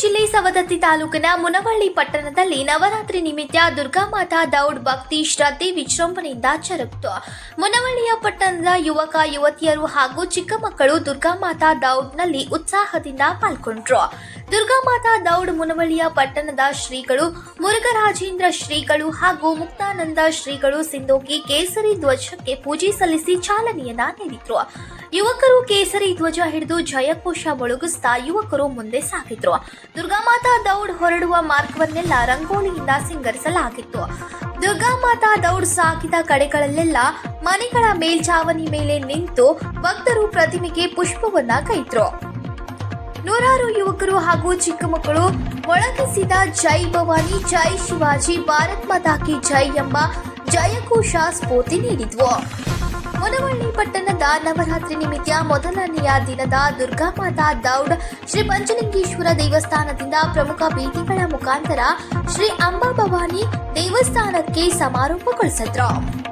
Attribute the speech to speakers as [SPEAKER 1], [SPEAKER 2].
[SPEAKER 1] ಜಿಲ್ಲೆ ಸವದತ್ತಿ ತಾಲೂಕಿನ ಮುನವಳ್ಳಿ ಪಟ್ಟಣದಲ್ಲಿ ನವರಾತ್ರಿ ನಿಮಿತ್ತ ದುರ್ಗಾಮಾತಾ ದೌಡ್ ಭಕ್ತಿ ಶ್ರದ್ಧೆ ವಿಜೃಂಭಣೆಯಿಂದ ಜರುಗಿತು. ಮುನವಳ್ಳಿಯ ಪಟ್ಟಣದ ಯುವಕ, ಯುವತಿಯರು ಹಾಗೂ ಚಿಕ್ಕ ಮಕ್ಕಳು ದುರ್ಗಾಮಾತಾ ದೌಡ್ನಲ್ಲಿ ಉತ್ಸಾಹದಿಂದ ಪಾಲ್ಗೊಂಡ್ರು. ದುರ್ಗಾಮಾತಾ ದೌಡ್ ಮುನವಳಿಯ ಪಟ್ಟಣದ ಶ್ರೀಗಳು, ಮುರುಘರಾಜೇಂದ್ರ ಶ್ರೀಗಳು ಹಾಗೂ ಮುಕ್ತಾನಂದ ಶ್ರೀಗಳು ಸಿಂಧೋಗಿ ಕೇಸರಿ ಧ್ವಜಕ್ಕೆ ಪೂಜೆ ಸಲ್ಲಿಸಿ ಚಾಲನೆಯನ್ನ ನೀಡಿದ್ರು. ಯುವಕರು ಕೇಸರಿ ಧ್ವಜ ಹಿಡಿದು ಜಯಕೋಶ ಮೊಳಗಿಸ್ತಾ ಯುವಕರು ಮುಂದೆ ಸಾಗಿದ್ರು. ದುರ್ಗಾಮಾತಾ ದೌಡ್ ಹೊರಡುವ ಮಾರ್ಗವನ್ನೆಲ್ಲ ರಂಗೋಲಿಯಿಂದ ಸಿಂಗರಿಸಲಾಗಿತ್ತು. ದುರ್ಗಾಮಾತಾ ದೌಡ್ ಸಾಗಿದ ಕಡೆಗಳಲ್ಲೆಲ್ಲ ಮನೆಗಳ ಮೇಲ್ಛಾವಣಿ ಮೇಲೆ ನಿಂತು ಭಕ್ತರು ಪ್ರತಿಮೆಗೆ ಪುಷ್ಪವನ್ನ ಕೈದ್ರು. ನೂರಾರು ಯುವಕರು ಹಾಗೂ ಚಿಕ್ಕ ಮಕ್ಕಳು ಮೊಳಗಿಸಿದ ಜೈ ಭವಾನಿ, ಜೈ ಶಿವಾಜಿ, ಭಾರತ್ ಮಾತಾ ಕಿ ಜೈ ಎಂಬ ಜಯಘೋಷ ಸ್ಫೂರ್ತಿ ನೀಡಿದ್ವು. ಮುನವಳ್ಳಿ ಪಟ್ಟಣದ ನವರಾತ್ರಿ ನಿಮಿತ್ತ ಮೊದಲನೆಯ ದಿನದ ದುರ್ಗಾ ಮಾತಾ ದೌಡ್ ಶ್ರೀ ಪಂಚಲಿಂಗೇಶ್ವರ ದೇವಸ್ಥಾನದಿಂದ ಪ್ರಮುಖ ಬೀದಿಗಳ ಮುಖಾಂತರ ಶ್ರೀ ಅಂಬಾ ಭವಾನಿ ದೇವಸ್ಥಾನಕ್ಕೆ ಸಮಾರೋಪಗೊಳಿಸಿದ್ರು.